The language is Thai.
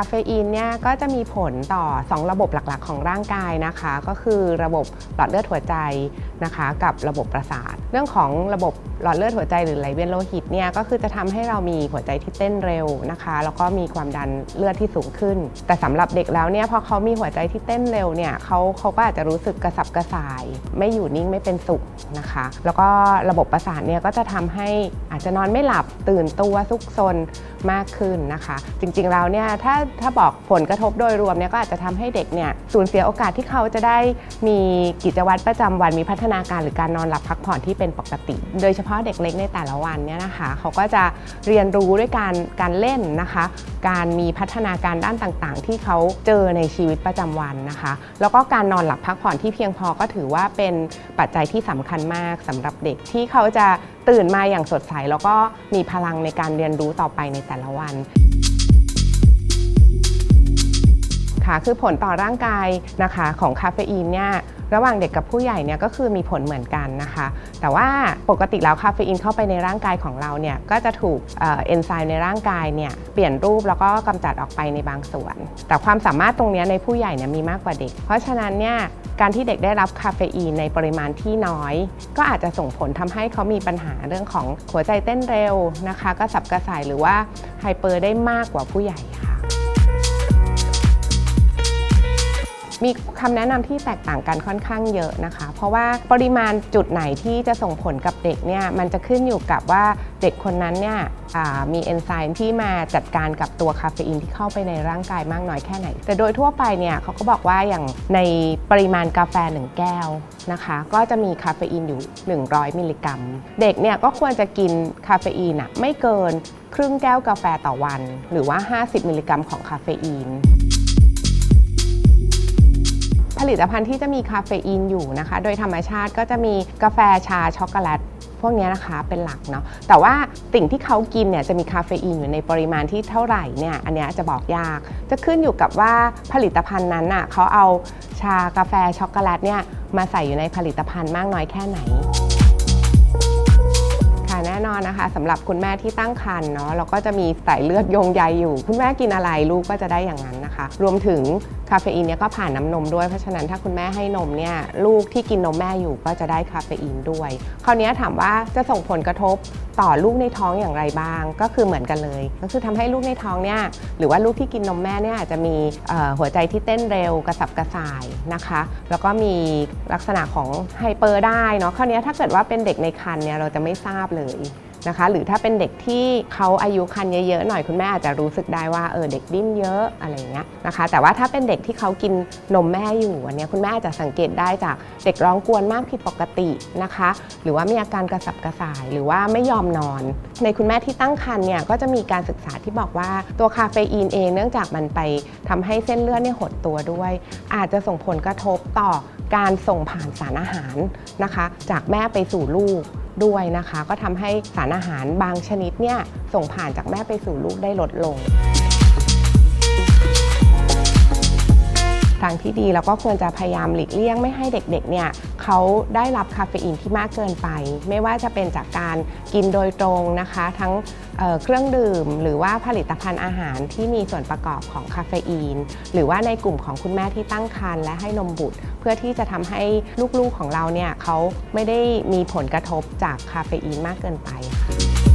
าเฟอีนเนี่ยก็จะมีผลต่อ 2 ระบบหลักๆ ของร่างกายนะคะ ก็คือระบบหลอดเลือดหัวใจนะคะ กับระบบประสาท เรื่องของระบบหลอดเลือดหัวใจหรือไหลเวียนโลหิตเนี่ยก็คือจะทำให้เรามีหัวใจที่เต้นเร็วนะคะ แล้วก็มีความดันเลือดที่สูงขึ้น แต่สำหรับเด็กแล้วเนี่ยพอเขามีหัวใจที่เต้นเร็วเนี่ยเขาเขาก็อาจจะรู้สึกกระสับกระส่าย ไม่อยู่นิ่งไม่เป็นสุขนะคะ แล้วก็ระบบประสาทเนี่ยก็จะทำให้อาจจะนอนไม่หลับตื่นตัวซุกซนมากขึ้นนะคะ จริงๆแล้วเนี่ยถ้าถ้าบอกผลกระทบโดยรวมเนี่ยก็อาจจะทำให้เด็กเนี่ยสูญเสียโอกาสที่เขาจะได้มีกิจวัตรประจำวันมีพัฒนาการหรือการนอนหลับพักผ่อนที่เป็นปกติ โดยเฉพาะเด็กเล็กในแต่ละวันเนี่ยนะคะเขาก็จะเรียนรู้ด้วยการการเล่นนะคะ การมีพัฒนาการด้านต่างๆ ที่เขาเจอในชีวิตประจำวันนะคะ แล้วก็การนอนหลับพักผ่อนที่เพียงพอก็ถือว่าเป็นปัจจัยที่สำคัญมากสำหรับเด็กที่เขาจะตื่นมาอย่างสดใส แล้วก็มีพลังในการเรียนรู้ต่อไปในแต่ละวัน ค่ะคือผลต่อร่างกายนะคะของคาเฟอีนเนี่ยระหว่างเด็กกับผู้ใหญ่เนี่ยก็คือมีผลเหมือนกันนะคะ แต่ว่าปกติแล้วคาเฟอีนเข้าไปในร่างกายของเราเนี่ยก็จะถูกเอนไซม์ในร่างกายเนี่ยเปลี่ยนรูปแล้วก็กำจัดออกไปในบางส่วน แต่ความสามารถตรงนี้ในผู้ใหญ่เนี่ยมีมากกว่าเด็ก เพราะฉะนั้นเนี่ยการที่เด็กได้รับคาเฟอีนในปริมาณที่น้อย ก็อาจจะส่งผลทำให้เขามีปัญหาเรื่องของหัวใจเต้นเร็วนะคะกระสับกระส่ายหรือว่าไฮเปอร์ได้มากกว่าผู้ใหญ่ค่ะ มีคำแนะนำที่แตกต่างกันค่อนข้างเยอะนะคะ เพราะว่าปริมาณจุดไหนที่จะส่งผลกับเด็กเนี่ยมันจะขึ้นอยู่กับว่าเด็กคนนั้นเนี่ยมีเอนไซม์ที่มาจัดการกับตัวคาเฟอีนที่เข้าไปในร่างกายมากน้อยแค่ไหน แต่โดยทั่วไปเนี่ยเขาก็บอกว่าอย่างในปริมาณกาแฟ 1 แก้วนะคะ ก็จะมีคาเฟอีนอยู่ 100 มิลลิกรัม เด็กเนี่ยก็ควรจะกินคาเฟอีนอะไม่เกินครึ่งแก้วกาแฟต่อวัน หรือว่า 50 มิลลิกรัมของคาเฟอีน ผลิตภัณฑ์ที่จะมีคาเฟอีนอยู่นะคะ โดยธรรมชาติก็จะมีกาแฟชาช็อกโกแลตพวกนี้นะคะเป็นหลักเนาะแต่ว่าสิ่งที่เขากินเนี่ยจะมีคาเฟอีนอยู่ในปริมาณที่เท่าไหร่เนี่ยอันนี้จะบอกยาก จะขึ้นอยู่กับว่าผลิตภัณฑ์นั้นน่ะเขาเอาชากาแฟช็อกโกแลตเนี่ยมาใส่อยู่ในผลิตภัณฑ์มากน้อยแค่ไหน น่นอนนะคะสำหรับคุณแม่ที่ตั้งครรภ์เนาะเราก็จะมีสายเลือดยงใยอยู่ คุณแม่กินอะไรลูกก็จะได้อย่างนั้นนะคะ รวมถึงคาเฟอีนเนี่ยก็ผ่านน้ำนมด้วยเพราะฉะนั้นถ้าคุณแม่ให้นมเนี่ยลูกที่กินนมแม่อยู่ก็จะได้คาเฟอีนด้วย คราวนี้ถามว่าจะส่งผลกระทบต่อลูกในท้องอย่างไรบ้าง ก็คือเหมือนกันเลย ก็คือทำให้ลูกในท้องเนี่ยหรือว่าลูกที่กินนมแม่เนี่ยอาจจะมีหัวใจที่เต้นเร็วกระสับกระส่ายนะคะ แล้วก็มีลักษณะของไฮเปอร์ได้เนาะคราวนี้ถ้าเกิดว่าเป็นเด็กในครรภ์เนี่ยเราจะไม่ทราบเลย นะคะ หรือถ้าเป็นเด็กที่เขาอายุครรภ์เยอะๆหน่อยคุณแม่อาจจะรู้สึกได้ว่าเออเด็กดิ้นเยอะอะไรอย่างเงี้ยนะคะ แต่ว่าถ้าเป็นเด็กที่เขากินนมแม่อยู่อันเนี้ยคุณแม่อาจจะสังเกตได้จากเด็กร้องกวนมากผิดปกตินะคะ หรือว่ามีอาการกระสับกระส่ายหรือว่าไม่ยอมนอน ในคุณแม่ที่ตั้งครรภ์เนี่ยก็จะมีการศึกษาที่บอกว่าตัวคาเฟอีนเองเนื่องจากมันไปทำให้เส้นเลือดเนี่ยหดตัวด้วย อาจจะส่งผลกระทบต่อการส่งผ่านสารอาหารนะคะ จากแม่ไปสู่ลูก ด้วยนะคะ ก็ทำให้สารอาหารบางชนิดเนี่ยส่งผ่านจากแม่ไปสู่ลูกได้ลดลง ทางที่ดีเราก็ควรจะพยายามหลีกเลี่ยงไม่ให้เด็กๆเนี่ยเขาได้รับคาเฟอีนที่มากเกินไป ไม่ว่าจะเป็นจากการกินโดยตรงนะคะ ทั้งเเครื่องดื่ม หรือว่าผลิตภัณฑ์อาหารที่มีส่วนประกอบของคาเฟอีน หรือว่าในกลุ่มของคุณแม่ที่ตั้งครรภ์และให้นมบุตร เพื่อที่จะทำให้ลูกๆของเราเนี่ยเขาไม่ได้มีผลกระทบจากคาเฟอีนมากเกินไปค่ะ